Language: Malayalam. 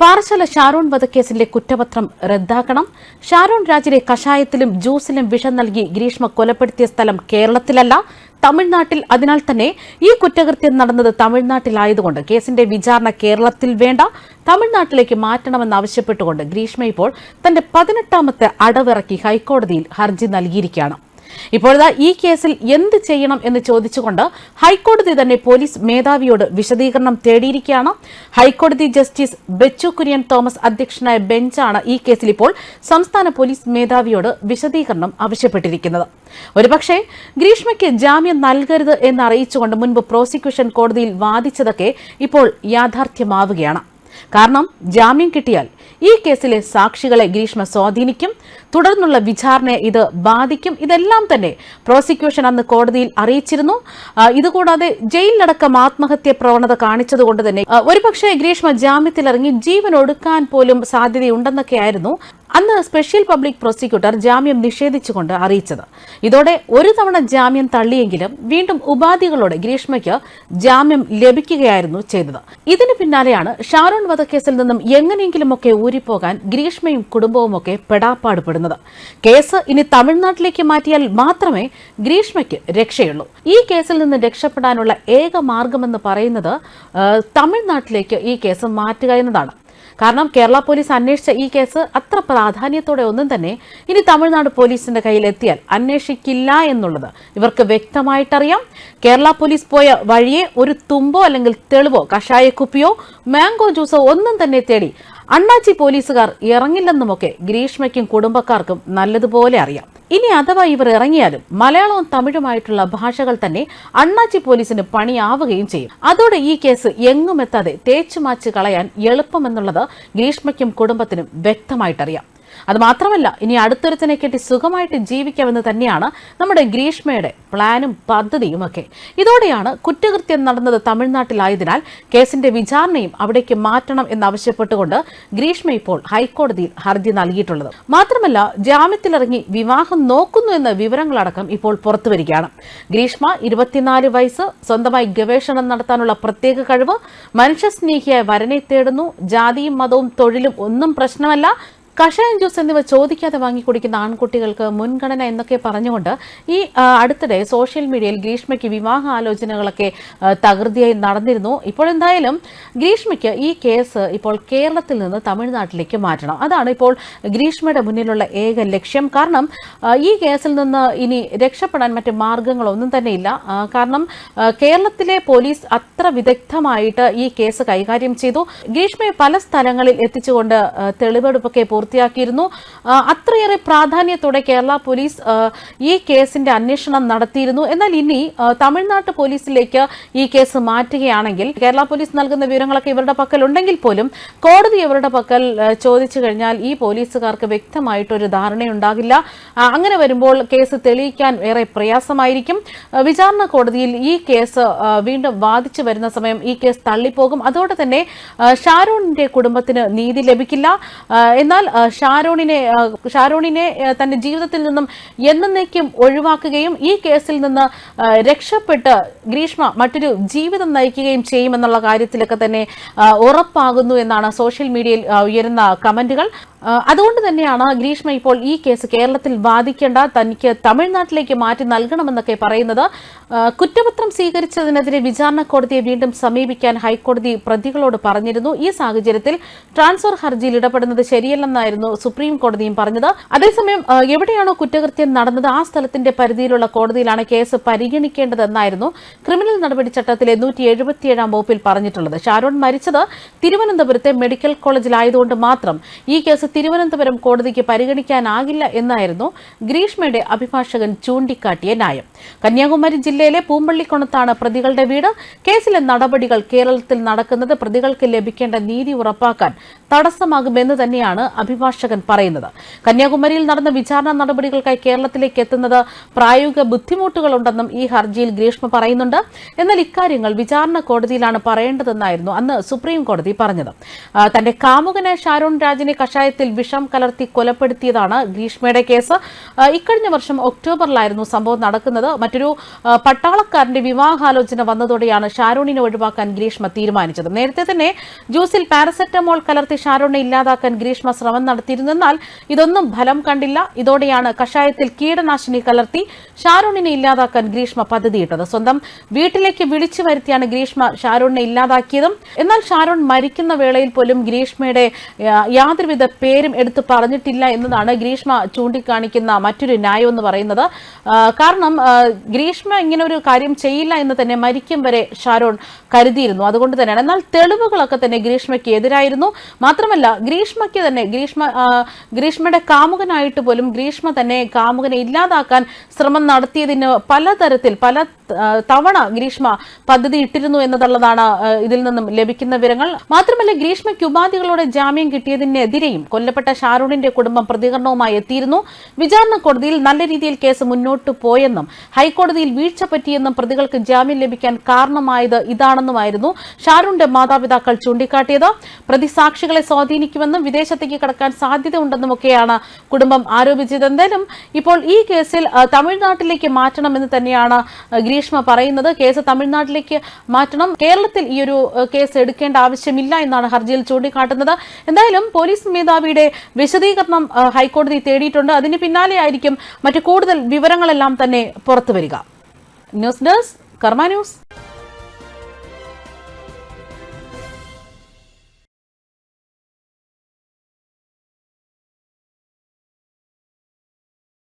പാറശാല ഷാരോൺ വധക്കേസിലെ കുറ്റപത്രം റദ്ദാക്കണം. ഷാരോൺ രാജിനെ കഷായത്തിലും ജ്യൂസിലും വിഷം നൽകി ഗ്രീഷ്മ കൊലപ്പെടുത്തിയ സ്ഥലം കേരളത്തിലല്ല തമിഴ്നാട്ടിൽ. അതിനാൽ തന്നെ ഈ കുറ്റകൃത്യം നടന്നത് തമിഴ്നാട്ടിലായതുകൊണ്ട് കേസിന്റെ വിചാരണ കേരളത്തിൽ വേണ്ട തമിഴ്നാട്ടിലേക്ക് മാറ്റണമെന്നാവശ്യപ്പെട്ടുകൊണ്ട് ഗ്രീഷ്മ ഇപ്പോൾ തന്റെ പതിനെട്ടാമത്തെ അടവിറക്കി ഹൈക്കോടതിയിൽ ഹർജി നൽകിയിരിക്കുകയാണ്. ഇപ്പോഴത്തെ ഈ കേസിൽ എന്ത് ചെയ്യണം എന്ന് ചോദിച്ചുകൊണ്ട് ഹൈക്കോടതി തന്നെ പോലീസ് മേധാവിയോട് വിശദീകരണം തേടിയിരിക്കുകയാണ്. ഹൈക്കോടതി ജസ്റ്റിസ് ബെച്ചു കുര്യൻ തോമസ് അധ്യക്ഷനായ ബെഞ്ചാണ് ഈ കേസിൽ ഇപ്പോൾ സംസ്ഥാന പോലീസ് മേധാവിയോട് വിശദീകരണം ആവശ്യപ്പെട്ടിരിക്കുന്നത്. ഒരുപക്ഷെ ഗ്രീഷ്മയ്ക്ക് ജാമ്യം നൽകരുത് എന്ന് അറിയിച്ചുകൊണ്ട് മുൻപ് പ്രോസിക്യൂഷൻ കോടതിയിൽ വാദിച്ചതൊക്കെ ഇപ്പോൾ യാഥാർത്ഥ്യമാവുകയാണ്. കാരണം ജാമ്യം കിട്ടിയാൽ ഈ കേസിലെ സാക്ഷികളെ ഗ്രീഷ്മ സ്വാധീനിക്കും. തുടർന്നുള്ള വിചാരണയെ ഇത് ബാധിക്കും. ഇതെല്ലാം തന്നെ പ്രോസിക്യൂഷൻ അന്ന് കോടതിയിൽ അറിയിച്ചിരുന്നു. ഇതുകൂടാതെ ജയിലിലടക്കം ആത്മഹത്യ പ്രവണത കാണിച്ചതുകൊണ്ട് തന്നെ ഒരുപക്ഷെ ഗ്രീഷ്മ ജാമ്യത്തിലിറങ്ങി ജീവൻ ഒടുക്കാൻ പോലും സാധ്യതയുണ്ടെന്നൊക്കെയായിരുന്നു അന്ന് സ്പെഷ്യൽ പബ്ലിക് പ്രോസിക്യൂട്ടർ ജാമ്യം നിഷേധിച്ചുകൊണ്ട് അറിയിച്ചത്. ഇതോടെ ഒരു തവണ ജാമ്യം തള്ളിയെങ്കിലും വീണ്ടും ഉപാധികളോടെ ഗ്രീഷ്മയ്ക്ക് ജാമ്യം ലഭിക്കുകയായിരുന്നു ചെയ്തത്. ഇതിന് പിന്നാലെയാണ് ഷാരോൺ വധക്കേസിൽ നിന്നും എങ്ങനെയെങ്കിലുമൊക്കെ ഊരിപ്പോകാൻ ഗ്രീഷ്മയും കുടുംബവുമൊക്കെ പെടാപ്പാടുപെടുന്നത്. കേസ് ഇനി തമിഴ്നാട്ടിലേക്ക് മാറ്റിയാൽ മാത്രമേ ഗ്രീഷ്മയ്ക്ക് രക്ഷയുള്ളൂ. ഈ കേസിൽ നിന്ന് രക്ഷപ്പെടാനുള്ള ഏക മാർഗമെന്ന് പറയുന്നത് തമിഴ്നാട്ടിലേക്ക് ഈ കേസ് മാറ്റുക എന്നതാണ്. കാരണം കേരള പോലീസ് അന്വേഷിച്ച ഈ കേസ് അത്ര പ്രാധാന്യത്തോടെ ഒന്നും തന്നെ ഇനി തമിഴ്നാട് പോലീസിന്റെ കയ്യിൽ എത്തിയാൽ അന്വേഷിക്കില്ല എന്നുള്ളത് ഇവർക്ക് വ്യക്തമായിട്ടറിയാം. കേരള പോലീസ് പോയ വഴിയെ ഒരു തുമ്പോ അല്ലെങ്കിൽ തെളിവോ കഷായക്കുപ്പിയോ മാംഗോ ജ്യൂസോ ഒന്നും തന്നെ തേടി അണ്ണാച്ചി പോലീസുകാർ ഇറങ്ങില്ലെന്നുമൊക്കെ ഗ്രീഷ്മയ്ക്കും കുടുംബക്കാർക്കും നല്ലതുപോലെ അറിയാം. ഇനി അഥവാ ഇവർ ഇറങ്ങിയാലും മലയാളവും തമിഴുമായിട്ടുള്ള ഭാഷകൾ തന്നെ അണ്ണാച്ചി പോലീസിന് പണിയാവുകയും ചെയ്യും. അതോടെ ഈ കേസ് എങ്ങുമെത്താതെ തേച്ചുമാച്ച് കളയാൻ എളുപ്പമെന്നുള്ളത് ഗ്രീഷ്മയ്ക്കും കുടുംബത്തിനും വ്യക്തമായിട്ടറിയാം. അത് മാത്രമല്ല ഇനി അടുത്തൊരുത്തിനെ കെട്ടി സുഖമായിട്ട് ജീവിക്കാമെന്ന് തന്നെയാണ് നമ്മുടെ ഗ്രീഷ്മയുടെ പ്ലാനും പദ്ധതിയും ഒക്കെ ഇതോടെയാണ് കുറ്റകൃത്യം നടന്നത് തമിഴ്നാട്ടിലായതിനാൽ കേസിന്റെ വിചാരണയും അവിടേക്ക് മാറ്റണം എന്നാവശ്യപ്പെട്ടുകൊണ്ട് ഗ്രീഷ്മ ഇപ്പോൾ ഹൈക്കോടതിയിൽ ഹർജി നൽകിയിട്ടുള്ളത്. മാത്രമല്ല ജാമ്യത്തിലിറങ്ങി വിവാഹം നോക്കുന്നു എന്ന വിവരങ്ങളടക്കം ഇപ്പോൾ പുറത്തുവരികയാണ്. ഗ്രീഷ്മ ഇരുപത്തിനാല് വയസ്സ് സ്വന്തമായി ഗവേഷണം നടത്താനുള്ള പ്രത്യേക കഴിവ് മനുഷ്യസ്നേഹിയായ വരനെ തേടുന്നു ജാതിയും മതവും തൊഴിലും ഒന്നും പ്രശ്നമല്ല കഷായം ജ്യൂസ് എന്നിവ ചോദിക്കാതെ വാങ്ങി കുടിക്കുന്ന ആൺകുട്ടികൾക്ക് മുൻഗണന എന്നൊക്കെ പറഞ്ഞുകൊണ്ട് ഈ അടുത്തിടെ സോഷ്യൽ മീഡിയയിൽ ഗ്രീഷ്മയ്ക്ക് വിവാഹ ആലോചനകളൊക്കെ തകൃതിയായി നടന്നിരുന്നു. ഇപ്പോൾ എന്തായാലും ഗ്രീഷ്മയ്ക്ക് ഈ കേസ് ഇപ്പോൾ കേരളത്തിൽ നിന്ന് തമിഴ്നാട്ടിലേക്ക് മാറ്റണം. അതാണ് ഇപ്പോൾ ഗ്രീഷ്മയുടെ മുന്നിലുള്ള ഏക ലക്ഷ്യം. കാരണം ഈ കേസിൽ നിന്ന് ഇനി രക്ഷപ്പെടാൻ മറ്റ് മാർഗങ്ങളൊന്നും തന്നെ ഇല്ല. കാരണം കേരളത്തിലെ പോലീസ് അത്ര വിദഗ്ധമായിട്ട് ഈ കേസ് കൈകാര്യം ചെയ്തു. ഗ്രീഷ്മയെ പല സ്ഥലങ്ങളിൽ എത്തിച്ചുകൊണ്ട് തെളിവെടുപ്പൊക്കെ തെളിവെടുപ്പൊക്കെ പൂർത്തിയാക്കിയിരുന്നു. അത്രയേറെ പ്രാധാന്യത്തോടെ കേരള പോലീസ് ഈ കേസിന്റെ അന്വേഷണം നടത്തിയിരുന്നു. എന്നാൽ ഇനി തമിഴ്നാട് തമിഴ്നാട്ട് പോലീസിലേക്ക് ഈ കേസ് മാറ്റുകയാണെങ്കിൽ കേരള പോലീസ് നൽകുന്ന വിവരങ്ങളൊക്കെ ഇവരുടെ പക്കൽ ഉണ്ടെങ്കിൽ പോലും കോടതി ഇവരുടെ പക്കൽ ചോദിച്ചു കഴിഞ്ഞാൽ ഈ പോലീസുകാർക്ക് വ്യക്തമായിട്ടൊരു ധാരണയുണ്ടാകില്ല. അങ്ങനെ വരുമ്പോൾ കേസ് തെളിയിക്കാൻ ഏറെ പ്രയാസമായിരിക്കും. വിചാരണ കോടതിയിൽ ഈ കേസ് വീണ്ടും വാദിച്ചു വരുന്ന സമയം ഈ കേസ് തള്ളിപ്പോകും. അതോടെ തന്നെ ഷാരൂണിന്റെ കുടുംബത്തിന് നീതി ലഭിക്കില്ല. എന്നാൽ ഷാരോണിനെ ഷാരോണിനെ തന്റെ ജീവിതത്തിൽ നിന്നും എന്നേക്കും ഒഴിവാക്കുകയും ഈ കേസിൽ നിന്ന് രക്ഷപ്പെട്ട് ഗ്രീഷ്മ മറ്റൊരു ജീവിതം നയിക്കുകയും ചെയ്യുമെന്നുള്ള കാര്യത്തിലൊക്കെ തന്നെ ഉറപ്പാകുന്നു എന്നാണ് സോഷ്യൽ മീഡിയയിൽ ഉയരുന്ന കമന്റുകൾ. അതുകൊണ്ട് തന്നെയാണ് ഗ്രീഷ്മ ഇപ്പോൾ ഈ കേസ് കേരളത്തിൽ വാദിക്കേണ്ട തനിക്ക് തമിഴ്നാട്ടിലേക്ക് മാറ്റി നൽകണമെന്നൊക്കെ പറയുന്നത്. കുറ്റപത്രം സ്വീകരിച്ചതിനെതിരെ വിചാരണ കോടതിയെ വീണ്ടും സമീപിക്കാൻ ഹൈക്കോടതി പ്രതികളോട് പറഞ്ഞിരുന്നു. ഈ സാഹചര്യത്തിൽ ട്രാൻസ്ഫർ ഹർജിയിൽ ഇടപെടുന്നത് ശരിയല്ലെന്നായിരുന്നു സുപ്രീം കോടതിയും പറഞ്ഞത്. അതേസമയം എവിടെയാണോ കുറ്റകൃത്യം നടന്നത് ആ സ്ഥലത്തിന്റെ പരിധിയിലുള്ള കോടതിയിലാണ് കേസ് പരിഗണിക്കേണ്ടതെന്നായിരുന്നു ക്രിമിനൽ നടപടി ചട്ടത്തിലെ നൂറ്റി എഴുപത്തിയേഴാം വകുപ്പിൽ പറഞ്ഞിട്ടുള്ളത്. ഷാരോൺ മരിച്ചത് തിരുവനന്തപുരത്തെ മെഡിക്കൽ കോളേജിലായതുകൊണ്ട് മാത്രം. ഈ കേസ് തിരുവനന്തപുരം കോടതിക്ക് പരിഗണിക്കാനാകില്ല എന്നായിരുന്നു ഗ്രീഷ്മയുടെ അഭിഭാഷകൻ ചൂണ്ടിക്കാട്ടിയ ന്യായം. കന്യാകുമാരി ജില്ലയിലെ പൂമ്പള്ളിക്കുണത്താണ് പ്രതികളുടെ വീട്. കേസിലെ നടപടികൾ കേരളത്തിൽ നടക്കുന്നത് പ്രതികൾക്ക് ലഭിക്കേണ്ട നീതി ഉറപ്പാക്കാൻ തടസ്സമാകുമെന്ന് തന്നെയാണ് അഭിഭാഷകൻ പറയുന്നത്. കന്യാകുമാരിയിൽ നടന്ന വിചാരണ നടപടികൾക്കായി കേരളത്തിലേക്ക് എത്തുന്നത് പ്രായോഗിക ബുദ്ധിമുട്ടുകളുണ്ടെന്നും ഈ ഹർജിയിൽ ഗ്രീഷ്മ പറയുന്നുണ്ട്. എന്നാൽ ഇക്കാര്യങ്ങൾ വിചാരണ കോടതിയിലാണ് പറയേണ്ടതെന്നായിരുന്നു അന്ന് സുപ്രീം കോടതി പറഞ്ഞത്. തന്റെ കാമുകനെ ഷാരോൺ രാജിനെ കഷായത്തിൽ വിഷം കലർത്തി കൊലപ്പെടുത്തിയതാണ് ഗ്രീഷ്മയുടെ കേസ്. ഇക്കഴിഞ്ഞ വർഷം ഒക്ടോബറിലായിരുന്നു സംഭവം നടക്കുന്നത്. മറ്റൊരു പട്ടാളക്കാരന്റെ വിവാഹാലോചന വന്നതോടെയാണ് ഷാരോണിനെ ഒഴിവാക്കാൻ ഗ്രീഷ്മ തീരുമാനിച്ചത്. നേരത്തെ തന്നെ ജ്യൂസിൽ പാരസെറ്റമോൾ കലർത്തി ഷാരോണിനെ ഇല്ലാതാക്കാൻ ഗ്രീഷ്മ ശ്രമം നടത്തിയിരുന്നെന്നാൽ ഇതൊന്നും ഫലം കണ്ടില്ല. ഇതോടെയാണ് കഷായത്തിൽ കീടനാശിനി കലർത്തി ഷാരോണിനെ ഇല്ലാതാക്കാൻ ഗ്രീഷ്മ പദ്ധതിയിട്ടത്. സ്വന്തം വീട്ടിലേക്ക് വിളിച്ചു വരുത്തിയാണ് ഗ്രീഷ്മ ഷാരോണിനെ ഇല്ലാതാക്കിയതും. എന്നാൽ ഷാരോൺ മരിക്കുന്ന വേളയിൽ പോലും ഗ്രീഷ്മയുടെ യാതൊരുവിധ പേരും എടുത്തു പറഞ്ഞിട്ടില്ല എന്നതാണ് ഗ്രീഷ്മ ചൂണ്ടിക്കാണിക്കുന്ന മറ്റൊരു ന്യായം എന്ന് പറയുന്നത്. കാരണം ഗ്രീഷ്മ ഇങ്ങനെ ഒരു കാര്യം ചെയ്യില്ല എന്ന് തന്നെ മരിക്കും വരെ ഷാരോൺ കരുതിയിരുന്നു. അതുകൊണ്ട് തന്നെയാണ്. എന്നാൽ തെളിവുകളൊക്കെ തന്നെ ഗ്രീഷ്മയ്ക്ക് എതിരായിരുന്നു. മാത്രമല്ല ഗ്രീഷ്മയ്ക്ക് തന്നെ ഗ്രീഷ്മ ഗ്രീഷ്മയുടെ കാമുകനായിട്ട് പോലും ഗ്രീഷ്മ തന്നെ കാമുകനെ ഇല്ലാതാക്കാൻ ശ്രമം നടത്തിയതിന് പലതരത്തിൽ പല തവണ ഗ്രീഷ്മ പദ്ധതി ഇട്ടിരുന്നു എന്നതുള്ളതാണ് ഇതിൽ നിന്നും ലഭിക്കുന്ന വിവരങ്ങൾ. മാത്രമല്ല ഗ്രീഷ്മയ്ക്ക് ഉപാധികളോടെ ജാമ്യം കിട്ടിയതിനെതിരെയും കൊല്ലപ്പെട്ട ഷാരൂണിന്റെ കുടുംബം പ്രതികരണവുമായി എത്തിയിരുന്നു. വിചാരണ കോടതിയിൽ നല്ല രീതിയിൽ കേസ് മുന്നോട്ട് പോയെന്നും ഹൈക്കോടതിയിൽ വീഴ്ച പറ്റിയെന്നും പ്രതികൾക്ക് ജാമ്യം ലഭിക്കാൻ കാരണമായത് ഇതാണെന്നുമായിരുന്നു ഷാരൂണിന്റെ മാതാപിതാക്കൾ ചൂണ്ടിക്കാട്ടിയത്. പ്രതി സാക്ഷികളെ സ്വാധീനിക്കുമെന്നും വിദേശത്തേക്ക് കടക്കാൻ സാധ്യതയുണ്ടെന്നുമൊക്കെയാണ് കുടുംബം ആരോപിച്ചത്. ഇപ്പോൾ ഈ കേസിൽ തമിഴ്നാട്ടിലേക്ക് മാറ്റണമെന്ന് തന്നെയാണ് ആ, ഗ്രീഷ്മ പറയുന്നത് കേസ് തമിഴ്നാട്ടിലേക്ക് മാറ്റണം. കേരളത്തിൽ ഈ ഒരു കേസ് എടുക്കേണ്ട ആവശ്യമില്ല എന്നാണ് ഹർജിയിൽ ചൂണ്ടിക്കാട്ടുന്നത്. എന്തായാലും പോലീസ് മേധാവിയുടെ വിശദീകരണം ഹൈക്കോടതി തേടിയിട്ടുണ്ട്. അതിന് പിന്നാലെയായിരിക്കും മറ്റു കൂടുതൽ വിവരങ്ങളെല്ലാം തന്നെ പുറത്തുവരിക. News desk Karma news.